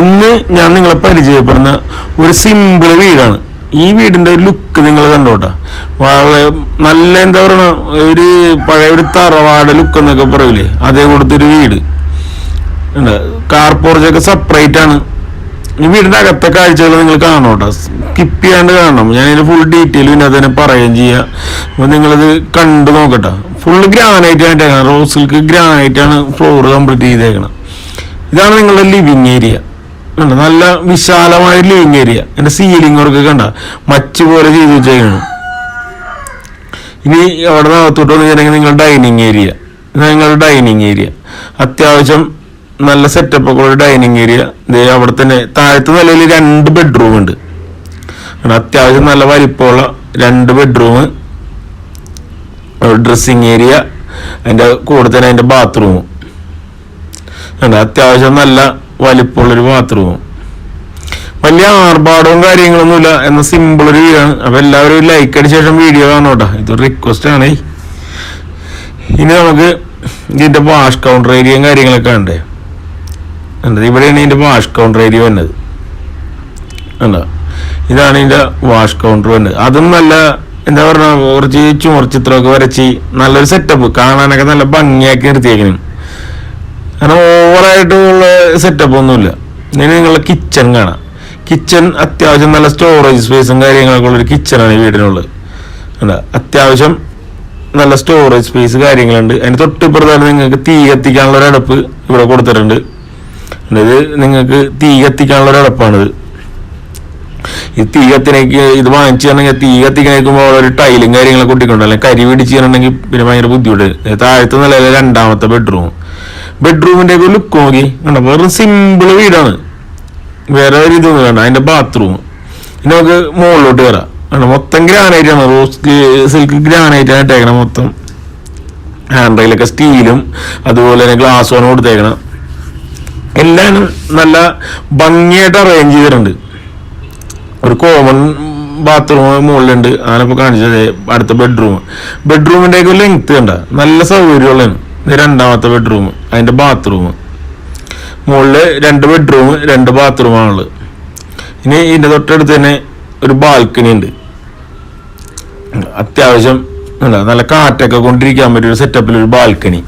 ഇന്ന് ഞാൻ നിങ്ങളെ പരിചയപ്പെടുന്ന ഒരു സിമ്പിൾ വീടാണ്. ഈ വീടിന്റെ ഒരു ലുക്ക് നിങ്ങൾ കണ്ടോട്ടെ. വളരെ നല്ല എന്താ പറയണ ഒരു പഴയ ഒരു തറവാട് ലുക്ക് എന്നൊക്കെ പറയൂലേ? അതേ കൊടുത്തൊരു വീട്. ഉണ്ട് കാർ സെപ്പറേറ്റ് ആണ്. ഈ വീടിന്റെ അകത്തെ കാഴ്ചകൾ നിങ്ങൾ കാണോട്ടോ സ്കിപ്പ് ചെയ്യാണ്ട് കാണണം. ഞാൻ ഇതിന്റെ ഫുൾ ഡീറ്റെയിൽ പിന്നെ അതിനെ പറയുകയും ചെയ്യാം. അപ്പൊ നിങ്ങളിത് കണ്ടു നോക്കട്ടെ. ഫുള്ള് ഗ്രാനൈറ്റ് ആയിട്ടാണ്. റോസിൽക്ക് സിൽക്ക് ഗ്രാനൈറ്റ് ആണ് ഫ്ലോർ കംപ്ലീറ്റ് ചെയ്തേക്കണം ഇതാണ് നിങ്ങളുടെ ലിവിങ് ഏരിയ കണ്ട? നല്ല വിശാലമായ ലിവിങ് ഏരിയ എന്റെ സീലിംഗ് വർക്ക് കണ്ട? മച്ച് പോലെ ചെയ്തു വെച്ചേക്കണം. ഇനി അവിടെ നിന്ന് അകത്തോട്ട് വന്നു കഴിഞ്ഞാൽ നിങ്ങൾ ഡൈനിങ് ഏരിയ നിങ്ങളുടെ ഡൈനിങ് ഏരിയ അത്യാവശ്യം നല്ല സെറ്റപ്പ് ഒക്കെ ഉള്ള ഡൈനിങ് ഏരിയ അവിടെ തന്നെ താഴത്തെ നിലയിൽ രണ്ട് ബെഡ്റൂം ഉണ്ട്. അത്യാവശ്യം നല്ല വലിപ്പമുള്ള രണ്ട് ബെഡ്റൂം ഡ്രസ്സിങ് ഏരിയ അതിന്റെ കൂടെ തന്നെ അതിന്റെ ബാത്റൂമും അത്യാവശ്യം നല്ല വലിപ്പമുള്ളൊരു ബാത്റൂമും വലിയ ആർഭാടവും കാര്യങ്ങളൊന്നുമില്ല എന്ന സിമ്പിൾ ഒരു വീടാണ് അപ്പൊ എല്ലാവരും ലൈക്ക് അടിച്ച ശേഷം വീഡിയോ കാണോട്ടോ ഇതൊരു റിക്വസ്റ്റ് ആണ്. ഇനി നമുക്ക് ഇതിന്റെ വാഷ് കൗണ്ടർ ഏരിയയും കാര്യങ്ങളൊക്കെ ഉണ്ട് ഉണ്ട് ഇവിടെയാണ് ഇതിന്റെ വാഷ് കൗണ്ടർ ഏരിയ വന്നത് ഉണ്ടോ ഇതാണ് ഇതിന്റെ വാഷ് കൗണ്ടർ വന്നത് അതും നല്ല എന്താ പറഞ്ഞ കുറച്ച് ചുമർ ചിത്രമൊക്കെ വരച്ച് നല്ലൊരു സെറ്റപ്പ് കാണാനൊക്കെ നല്ല ഭംഗിയാക്കി നിർത്തിയേക്കണം. കാരണം ഓവറായിട്ടുള്ള സെറ്റപ്പ് ഒന്നുമില്ല. ഇനി നിങ്ങളുടെ കിച്ചൺ കാണാം. കിച്ചൺ അത്യാവശ്യം നല്ല സ്റ്റോറേജ് സ്പേസും കാര്യങ്ങളൊക്കെ ഉള്ളൊരു കിച്ചണാണ് ഈ വീടിനുള്ളത്. അല്ല അത്യാവശ്യം നല്ല സ്റ്റോറേജ് സ്പേസ് കാര്യങ്ങളുണ്ട്. അതിന് തൊട്ടിപ്പുറത്താണ് നിങ്ങൾക്ക് തീ കത്തിക്കാനുള്ള ഒരു അടപ്പ് ഇവിടെ കൊടുത്തിട്ടുണ്ട്. അതായത് നിങ്ങൾക്ക് തീ കത്തിക്കാനുള്ള അടപ്പാണിത്. ഈ തീ കത്തിനേക്ക് ഇത് വാങ്ങിച്ചിട്ടുണ്ടെങ്കിൽ തീ കത്തിക്കണേക്കുമ്പോൾ ഒരു ടൈലും കാര്യങ്ങളൊക്കെ കൂട്ടിക്കൊണ്ട് അല്ലെങ്കിൽ കരി പിടിച്ച് ചെയ്യണമെങ്കിൽ പിന്നെ ഭയങ്കര ബുദ്ധിമുട്ട്. താഴത്തെ നിലയിലെ രണ്ടാമത്തെ ബെഡ്റൂം ബെഡ്റൂമിന്റെ ഒക്കെ ലുക്ക് നോക്കി. കണ്ടോ? വെറും സിമ്പിൾ വീടാണ്. വേറെ ഒരു ഇതൊന്നും വേണ്ട. അതിന്റെ ബാത്റൂം പിന്നെ നമുക്ക് മുകളിലോട്ട് വരാം. കണ്ടോ? മൊത്തം ഗ്രാനൈറ്റ് ആണ്. റോസ് സിൽക്ക് ഗ്രാനൈറ്റ് ആണ് ഇട്ടേക്കണം മൊത്തം. ഹാൻഡ് റെയിലൊക്കെ സ്റ്റീലും അതുപോലെ തന്നെ ഗ്ലാസ് ആണ് കൊടുത്തേക്കണം. എല്ലാം നല്ല ഭംഗിയായിട്ട് അറേഞ്ച് ചെയ്തിട്ടുണ്ട്. ഒരു കോമൺ ബാത്റൂം മുകളിലുണ്ട്. അങ്ങനെ ഇപ്പോൾ കാണിച്ചത് അടുത്ത ബെഡ്റൂം ബെഡ്റൂമിന്റെയൊക്കെ ലെങ്ത് കണ്ട? നല്ല സൗകര്യമുള്ളതാണ്. ഇത് രണ്ടാമത്തെ ബെഡ്റൂം അതിന്റെ ബാത്റൂം മുകളിൽ രണ്ട് ബെഡ്റൂം രണ്ട് ബാത്റൂം ആണുള്ളത്. ഇനി ഇതിന്റെ തൊട്ടടുത്ത് തന്നെ ഒരു ബാൽക്കണി ഉണ്ട്. അത്യാവശ്യം നല്ല കാറ്റൊക്കെ കൊണ്ടിരിക്കാൻ പറ്റിയ സെറ്റപ്പിൽ ഒരു ബാൽക്കണി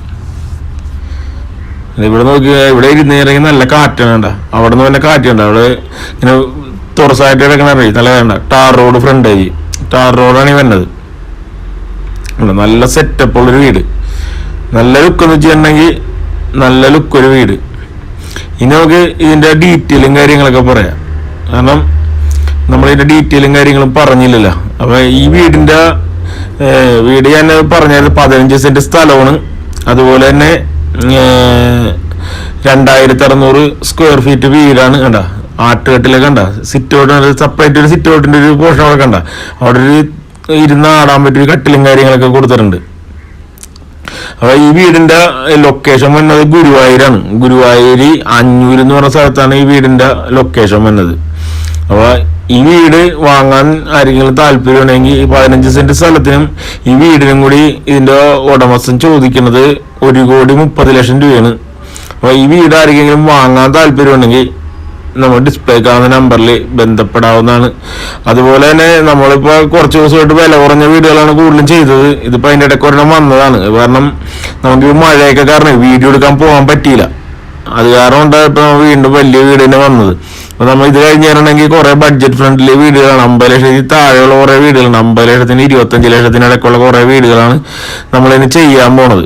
ഇവിടെ നോക്കി ഇവിടെ ഇരുന്നേരെങ്കിൽ നല്ല കാറ്റാണ് വേണ്ട അവിടെ നിന്ന് തന്നെ കാറ്റുണ്ട് അവിടെ ഇങ്ങനെ തുറസായിട്ട് കിടക്കണ നല്ല വേണ്ട ടാർ റോഡ് ഫ്രണ്ട് ആയി. ടാർ റോഡാണ് ഈ വന്നത്. നല്ല സെറ്റപ്പ് ഉള്ളൊരു വീട്. നല്ല ലുക്ക് എന്ന് വെച്ചിട്ടുണ്ടെങ്കിൽ നല്ല ലുക്ക് ഒരു വീട്. ഇനി നമുക്ക് ഇതിന്റെ ഡീറ്റെയിലും കാര്യങ്ങളൊക്കെ പറയാം. കാരണം നമ്മൾ ഇതിന്റെ ഡീറ്റെയിലും കാര്യങ്ങളും പറഞ്ഞില്ലല്ലോ. അപ്പോൾ ഈ വീടിന്റെ വീട് ഞാൻ പറഞ്ഞത് പതിനഞ്ച് സെന്റ് സ്ഥലമാണ്. അതുപോലെ തന്നെ രണ്ടായിരത്തി അറുന്നൂറ് സ്ക്വയർ ഫീറ്റ് വീടാണ് കണ്ട. ആട്ടുകെട്ടിലൊക്കെ കണ്ട. സിറ്റ് ഔട്ട് സെപ്പറേറ്റ് ഒരു സിറ്റ് ഔട്ടിന്റെ ഒരു പോർഷൻ അവിടെ കണ്ട. അവിടെ ഒരു ഇരുന്ന് ആടാൻ പറ്റിയ ഒരു കട്ടിലും കാര്യങ്ങളൊക്കെ കൊടുത്തിട്ടുണ്ട്. അപ്പൊ ഈ വീടിന്റെ ലൊക്കേഷൻ വന്നത് ഗുരുവായൂരാണ്. ഗുരുവായൂര് അഞ്ഞൂര് എന്ന് പറഞ്ഞ സ്ഥലത്താണ് ഈ വീടിന്റെ ലൊക്കേഷൻ വന്നത്. അപ്പൊ ഈ വീട് വാങ്ങാൻ ആരെങ്കിലും താല്പര്യമുണ്ടെങ്കിൽ പതിനഞ്ച് സെന്റ് സ്ഥലത്തിനും ഈ വീടിനും കൂടി ഇതിന്റെ ഉടമസ്ഥൻ ചോദിക്കുന്നത് ഒരു കോടി മുപ്പത് ലക്ഷം രൂപയാണ്. അപ്പൊ ഈ വീട് ആരെങ്കിലും വാങ്ങാൻ താല്പര്യമുണ്ടെങ്കിൽ നമ്മൾ ഡിസ്പ്ലേ കാണുന്ന നമ്പറിൽ ബന്ധപ്പെടാവുന്നതാണ്. അതുപോലെ തന്നെ നമ്മളിപ്പോൾ കുറച്ച് ദിവസമായിട്ട് വില കുറഞ്ഞ വീഡിയോകളാണ് കൂടുതലും ചെയ്തത്. ഇതിപ്പോൾ അതിന്റെ ഇടയ്ക്ക് ഒരെണ്ണം വന്നതാണ്. കാരണം നമുക്ക് മഴയൊക്കെ കാരണം വീഡിയോ എടുക്കാൻ പോകാൻ പറ്റിയില്ല. അത് കാരണം കൊണ്ടാണ് ഇപ്പൊ നമ്മൾ വീണ്ടും വലിയ വീട് തന്നെ വന്നത്. അപ്പൊ നമ്മൾ ഇത് കഴിഞ്ഞിട്ടുണ്ടെങ്കിൽ കുറെ ബഡ്ജറ്റ് ഫ്രണ്ട്ലി വീടുകളാണ്. അമ്പത് ലക്ഷത്തിൽ താഴെയുള്ള കുറെ വീടുകളാണ്. അമ്പത് ലക്ഷത്തിന് ഇരുപത്തഞ്ച് ലക്ഷത്തിന് ഇടയ്ക്കുള്ള കുറെ വീടുകളാണ് നമ്മളിനി ചെയ്യാൻ പോണത്.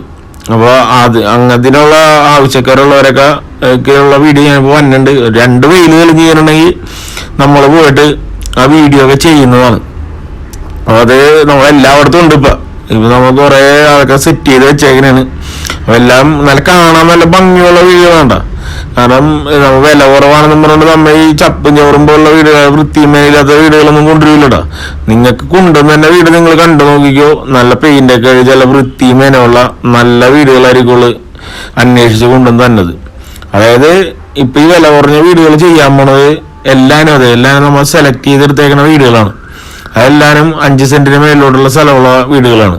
അപ്പോൾ അത് അങ്ങനത്തിനുള്ള ആവശ്യക്കാരുള്ളവരൊക്കെ ഒക്കെയുള്ള വീഡിയോ ഞാനിപ്പോൾ വന്നിട്ടുണ്ട്. രണ്ട് വെയിൽ തെളിഞ്ഞ് നമ്മൾ പോയിട്ട് ആ വീഡിയോ ഒക്കെ ചെയ്യുന്നതാണ്. അപ്പോൾ അത് നമ്മൾ എല്ലായിടത്തും ഉണ്ട് ഇപ്പം. ഇപ്പം നമ്മൾ കുറേ ആൾക്കാർ സെറ്റ് ചെയ്ത് വെച്ചേക്കണേണ്. അപ്പോൾ എല്ലാം നല്ല കാണാൻ നല്ല ഭംഗിയുള്ള വീഡിയോ വേണ്ട. കാരണം വില കുറവാണെന്ന് പറഞ്ഞുകൊണ്ട് നമ്മൾ ഈ ചപ്പ് ചോറും പോലുള്ള വീടുകൾ വൃത്തിമേലാത്ത വീടുകളൊന്നും കൊണ്ടുവരില്ലടാ. നിങ്ങൾക്ക് കൊണ്ടുവന്ന് തന്നെ വീട് നിങ്ങൾ കണ്ടു നോക്കിക്കോ. നല്ല പെയിന്റ് ഒക്കെ അടിച്ച് നല്ല വൃത്തിമേനുള്ള നല്ല വീടുകളായിരിക്കും അന്വേഷിച്ച് കൊണ്ടുവന്ന് തന്നത്. അതായത് ഇപ്പൊ ഈ വില കുറഞ്ഞ വീടുകൾ ചെയ്യാൻ പോണത് എല്ലാനും അതെ. എല്ലാനും നമ്മൾ സെലക്ട് ചെയ്തെടുത്തേക്കുന്ന വീടുകളാണ്. അതെല്ലാനും അഞ്ച് സെന്റിന് മേലോട്ടുള്ള സ്ഥലമുള്ള വീടുകളാണ്.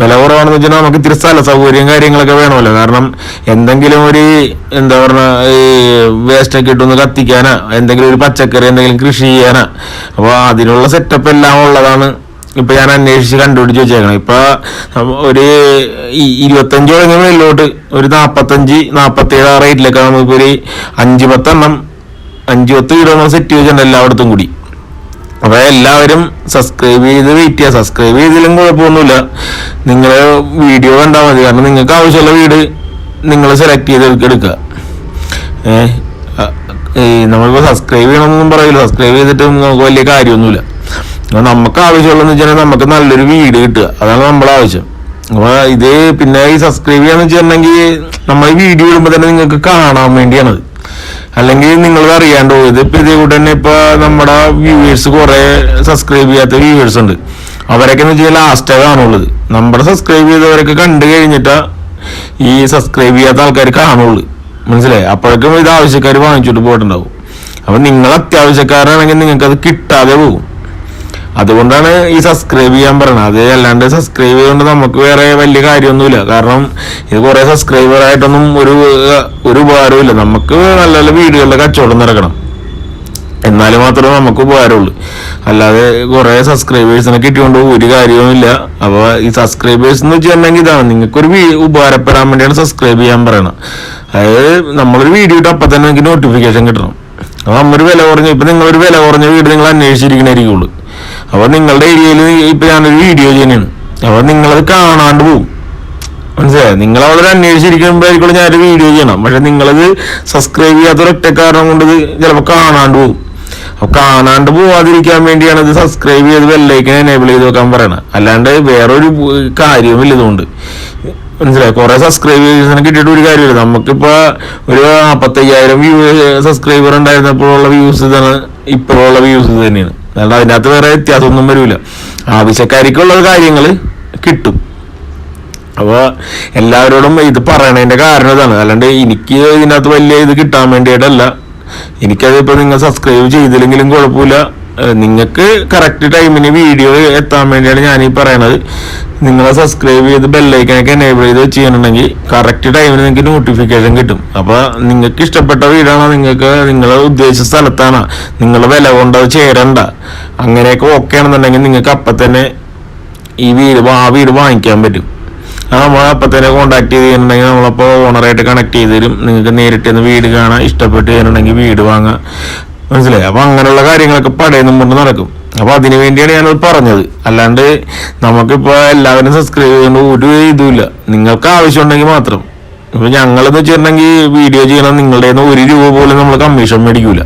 വില കുറവാണെന്ന് വെച്ചാൽ നമുക്ക് ഇത്തിരി സ്ഥല സൗകര്യം കാര്യങ്ങളൊക്കെ വേണമല്ലോ. കാരണം എന്തെങ്കിലും ഒരു എന്താ പറഞ്ഞ ഈ വേസ്റ്റൊക്കെ ഇട്ടൊന്ന് കത്തിക്കാനാ എന്തെങ്കിലും ഒരു പച്ചക്കറി എന്തെങ്കിലും കൃഷി ചെയ്യാനാ. അപ്പോൾ അതിനുള്ള സെറ്റപ്പ് എല്ലാം ഉള്ളതാണ് ഇപ്പൊ ഞാൻ അന്വേഷിച്ച് കണ്ടുപിടിച്ച് വെച്ചേക്കണം. ഇപ്പൊ ഒരു ഇരുപത്തഞ്ച് തുടങ്ങിയ മേലോട്ട് ഒരു നാപ്പത്തഞ്ച് നാൽപ്പത്തേഴ് ആ റേറ്റിലൊക്കെ നമുക്കൊരു അഞ്ച് പത്തെണ്ണം അഞ്ച് പത്ത് വീടൊന്നും സെറ്റ് ചെയ്തിട്ടുണ്ട് എല്ലായിടത്തും കൂടി. അപ്പൊ എല്ലാവരും സബ്സ്ക്രൈബ് ചെയ്ത് വെയിറ്റ് ചെയ്യുക സബ്സ്ക്രൈബ് ചെയ്തില്ലെങ്കിൽ കുഴപ്പമൊന്നുമില്ല. നിങ്ങൾ വീഡിയോ കണ്ടാൽ മതി. കാരണം നിങ്ങൾക്ക് ആവശ്യമുള്ള വീട് നിങ്ങൾ സെലക്ട് ചെയ്ത് എടുക്കുക. നമ്മളിപ്പോൾ സബ്സ്ക്രൈബ് ചെയ്യണമെന്നൊന്നും പറയില്ല. സബ്സ്ക്രൈബ് ചെയ്തിട്ട് നമുക്ക് വലിയ കാര്യമൊന്നുമില്ല. അപ്പോൾ നമുക്ക് ആവശ്യമുള്ളതെന്ന് വെച്ചാൽ നമുക്ക് നല്ലൊരു വീട് കിട്ടുക. അതാണ് നമ്മളെ ആവശ്യം. അപ്പോൾ ഇത് പിന്നെ ഈ സബ്സ്ക്രൈബ് ചെയ്യാന്ന് വെച്ചിട്ടുണ്ടെങ്കിൽ നമ്മൾ വീഡിയോ ഇടുമ്പോൾ തന്നെ നിങ്ങൾക്ക് കാണാൻ വേണ്ടിയാണത്. അല്ലെങ്കിൽ നിങ്ങൾ അറിയാണ്ട് പോയത് ഇപ്പൊ ഇതേ കൂടെ തന്നെ ഇപ്പൊ നമ്മുടെ വ്യൂവേഴ്സ് കുറെ സബ്സ്ക്രൈബ് ചെയ്യാത്ത വ്യൂവേഴ്സ് ഉണ്ട്. അവരൊക്കെ എന്ന് വെച്ചാൽ ലാസ്റ്റേ കാണുള്ളത് നമ്മുടെ സബ്സ്ക്രൈബ് ചെയ്തവരൊക്കെ കണ്ടു കഴിഞ്ഞിട്ട് ഈ സബ്സ്ക്രൈബ് ചെയ്യാത്ത ആൾക്കാർ കാണുള്ളൂ. മനസ്സിലായി? അപ്പോഴേക്കും ഇത് ആവശ്യക്കാർ വാങ്ങിച്ചിട്ട് പോയിട്ടുണ്ടാവും. അപ്പൊ നിങ്ങൾ അത്യാവശ്യക്കാരാണെങ്കിൽ നിങ്ങൾക്ക് അത് കിട്ടാതെ പോകും. അതുകൊണ്ടാണ് ഈ സബ്സ്ക്രൈബ് ചെയ്യാൻ പറയുന്നത് അത് അല്ലാണ്ട് സബ്സ്ക്രൈബ് ചെയ്തുകൊണ്ട് നമുക്ക് വേറെ വലിയ കാര്യമൊന്നുമില്ല. കാരണം ഇത് കുറേ സബ്സ്ക്രൈബർ ആയിട്ടൊന്നും ഒരു ഒരു ഉപകാരമില്ല നമുക്ക് നല്ല നല്ല വീടുകളിലെ കച്ചവടം നടക്കണം. എന്നാൽ മാത്രമേ നമുക്ക് ഉപകാരമുള്ളൂ. അല്ലാതെ കുറെ സബ്സ്ക്രൈബേഴ്സിനെ കിട്ടിയോണ്ട് ഒരു കാര്യവുമില്ല. അപ്പോൾ ഈ സബ്സ്ക്രൈബേഴ്സ് എന്ന് വെച്ചിട്ടുണ്ടെങ്കിൽ ഇതാണ്. നിങ്ങൾക്കൊരു ഒരു ഉപകാരപ്പെടാൻ വേണ്ടിയാണ് സബ്സ്ക്രൈബ് ചെയ്യാൻ പറയണം അതായത് നമ്മളൊരു വീഡിയോ ഇട്ട് അപ്പം തന്നെ നിങ്ങൾക്ക് നോട്ടിഫിക്കേഷൻ കിട്ടണം. അപ്പോൾ നമ്മൊരു വില കുറഞ്ഞ ഇപ്പം നിങ്ങളൊരു വില കുറഞ്ഞ വീട് നിങ്ങൾ അന്വേഷിച്ചിരിക്കണായിരിക്കുള്ളൂ. അപ്പോൾ നിങ്ങളുടെ ഏരിയയിൽ ഇപ്പം ഞാനൊരു വീഡിയോ ചെയ്യുന്നതാണ്. അപ്പോൾ നിങ്ങളത് കാണാണ്ട് പോകും. മനസ്സിലായോ? നിങ്ങൾ അവിടെ അന്വേഷിച്ചിരിക്കുമ്പോഴായിരിക്കും ഞാനൊരു വീഡിയോ ചെയ്യണം. പക്ഷെ നിങ്ങളത് സബ്സ്ക്രൈബ് ചെയ്യാത്ത ഒരൊറ്റ കാരണം കൊണ്ട് ചിലപ്പോൾ കാണാണ്ട് പോകും. അപ്പൊ കാണാണ്ട് പോവാതിരിക്കാൻ വേണ്ടിയാണ് ഇത് സബ്സ്ക്രൈബ് ചെയ്ത് ബെല്ലൈക്കൻ എനേബിൾ ചെയ്ത് വെക്കാൻ പറയണത്. അല്ലാണ്ട് വേറൊരു കാര്യവുമില്ല ഇതുകൊണ്ട്. മനസ്സിലായി? കുറെ സബ്സ്ക്രൈബേഴ്സിനെ കിട്ടിയിട്ട് ഒരു കാര്യമില്ല. നമുക്കിപ്പോ ഒരു നാപ്പത്തയ്യായിരം വ്യൂ സബ്സ്ക്രൈബർ ഉണ്ടായിരുന്നപ്പോഴുള്ള വ്യൂസ് ഇതാണ് ഇപ്പോഴുള്ള വ്യൂസ് തന്നെയാണ് അല്ലാണ്ട് അതിനകത്ത് വേറെ വ്യത്യാസമൊന്നും വരില്ല ആവശ്യക്കാരിക്കുള്ള കാര്യങ്ങൾ കിട്ടും. അപ്പോൾ എല്ലാവരോടും ഇത് പറയണതിന്റെ കാരണം ഇതാണ്. അല്ലാണ്ട് എനിക്ക് ഇതിനകത്ത് വലിയ ഇത് കിട്ടാൻ വേണ്ടിയിട്ടല്ല. എനിക്കത് ഇപ്പൊ നിങ്ങൾ സബ്സ്ക്രൈബ് ചെയ്തില്ലെങ്കിലും കുഴപ്പമില്ല. നിങ്ങൾക്ക് കറക്റ്റ് ടൈമിന് വീഡിയോ എത്താൻ വേണ്ടിയാണ് ഞാൻ ഈ പറയണത്. നിങ്ങൾ സബ്സ്ക്രൈബ് ചെയ്ത് ബെല്ലൈക്കനൊക്കെ എനേബിൾ ചെയ്ത് ചെയ്യണമെങ്കിൽ കറക്റ്റ് ടൈമിന് നിങ്ങൾക്ക് നോട്ടിഫിക്കേഷൻ കിട്ടും. അപ്പോൾ നിങ്ങൾക്ക് ഇഷ്ടപ്പെട്ട വീടാണോ നിങ്ങൾക്ക് നിങ്ങൾ ഉദ്ദേശിച്ച സ്ഥലത്താണോ? നിങ്ങൾ വില കൊണ്ട് അത് ചേരണ്ട. അങ്ങനെയൊക്കെ ഓക്കെ ആണെന്നുണ്ടെങ്കിൽ നിങ്ങൾക്ക് അപ്പം തന്നെ ഈ വീട് ആ വീട് വാങ്ങിക്കാൻ പറ്റും. ആ നമ്മൾ അപ്പം തന്നെ കോൺടാക്ട് ചെയ്ത് കഴിഞ്ഞിട്ടുണ്ടെങ്കിൽ നമ്മളപ്പോൾ ഓണറായിട്ട് കണക്ട് ചെയ്ത് തരും. നിങ്ങൾക്ക് നേരിട്ട് വീട് കാണാൻ ഇഷ്ടപ്പെട്ട് കഴിഞ്ഞിട്ടുണ്ടെങ്കിൽ വീട് വാങ്ങാം. മനസ്സിലായി? അപ്പം അങ്ങനെയുള്ള കാര്യങ്ങളൊക്കെ പടയുന്ന മുമ്പ് നടക്കും. അപ്പോൾ അതിനു വേണ്ടിയാണ് ഞാനത് പറഞ്ഞത്. അല്ലാണ്ട് നമുക്കിപ്പോൾ എല്ലാവരും സബ്സ്ക്രൈബ് ചെയ്യേണ്ട ഒരു ഇതുമില്ല. നിങ്ങൾക്ക് ആവശ്യമുണ്ടെങ്കിൽ മാത്രം. ഇപ്പൊ ഞങ്ങളെന്ന് വെച്ചിട്ടുണ്ടെങ്കിൽ വീഡിയോ ചെയ്യണം. നിങ്ങളുടെ ഒരു രൂപ പോലും നമ്മൾ കമ്മീഷൻ മേടിക്കൂല.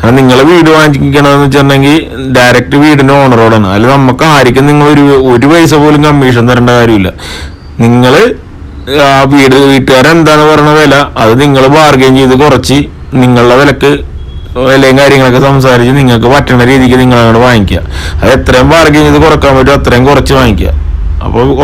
കാരണം നിങ്ങൾ വീട് വാങ്ങിക്കണമെന്ന് വെച്ചിട്ടുണ്ടെങ്കിൽ ഡയറക്റ്റ് വീടിന്റെ ഓണറോടാണ് അല്ല നമുക്ക് ആർക്കും നിങ്ങൾ ഒരു ഒരു പൈസ പോലും കമ്മീഷൻ തരേണ്ട കാര്യമില്ല. നിങ്ങൾ ആ വീട് വീട്ടുകാരെന്താണ് പറയുന്ന വില അത് നിങ്ങൾ ബാർഗെയിൻ ചെയ്ത് കുറച്ച് നിങ്ങളുടെ വിലക്ക് വിലയും കാര്യങ്ങളൊക്കെ സംസാരിച്ച് നിങ്ങൾക്ക് പറ്റുന്ന രീതിക്ക് നിങ്ങൾ അങ്ങോട്ട് വാങ്ങിക്കുക. അത് എത്രയും ബാർഗെയിൻ ചെയ്ത് കുറയ്ക്കാൻ പറ്റും അത്രയും കുറച്ച് വാങ്ങിക്കുക. അപ്പോൾ